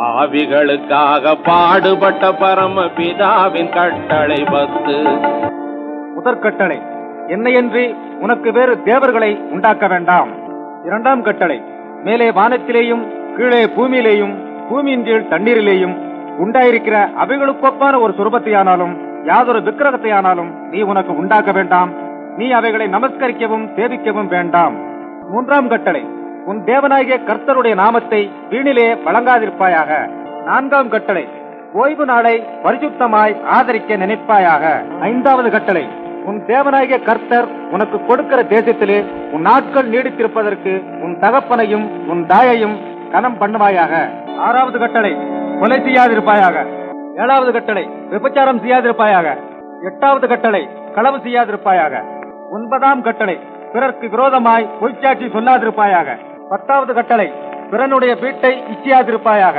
பாவிகளுக்காக பாடுபட்ட பரம பிதாவின் கட்டளை பத்து. முதற்கட்டளை. என்னையன்றி உனக்கு வேறு தேவர்களை உண்டாக்க வேண்டாம். இரண்டாம் கட்டளை. மேலே வானத்திலேயும் கீழே பூமியிலேயும் பூமியின் கீழ் தண்ணீரிலேயும் உண்டாயிருக்கிற அவைகளுக்கொப்பான ஒரு சுரூபத்தையானாலும் யாதொரு விக்கிரகத்தையானாலும் நீ உனக்கு உண்டாக்க வேண்டாம். நீ அவைகளை நமஸ்கரிக்கவும் சேவிக்கவும் வேண்டாம். மூன்றாம் கட்டளை. உன் தேவனாகிய கர்த்தருடைய நாமத்தை வீணிலே வழங்காதிருப்பாயாக. நான்காம் கட்டளை. ஓய்வு நாளை பரிசுத்தமாய் ஆதரிக்க நினைப்பாயாக. ஐந்தாவது கட்டளை. உன் தேவனாகிய கர்த்தர் உனக்கு கொடுக்கிற தேசத்திலே உன் நாட்கள் நீடித்திருப்பதற்கு உன் தகப்பனையும் உன் தாயையும் கனம் பண்ணுவாயாக. ஆறாவது கட்டளை. கொலை செய்யாதிருப்பாயாக. ஏழாவது கட்டளை. விபச்சாரம் செய்யாதிருப்பாயாக. எட்டாவது கட்டளை. களவு செய்யாதிருப்பாயாக. ஒன்பதாம் கட்டளை. பிறர்க்கு விரோதமாய் பொய்ச்சாட்சி சொல்லாதிருப்பாயாக. பத்தாவது கட்டளை பிறனுடைய வீட்டை இச்சியாதிருப்பாயாக.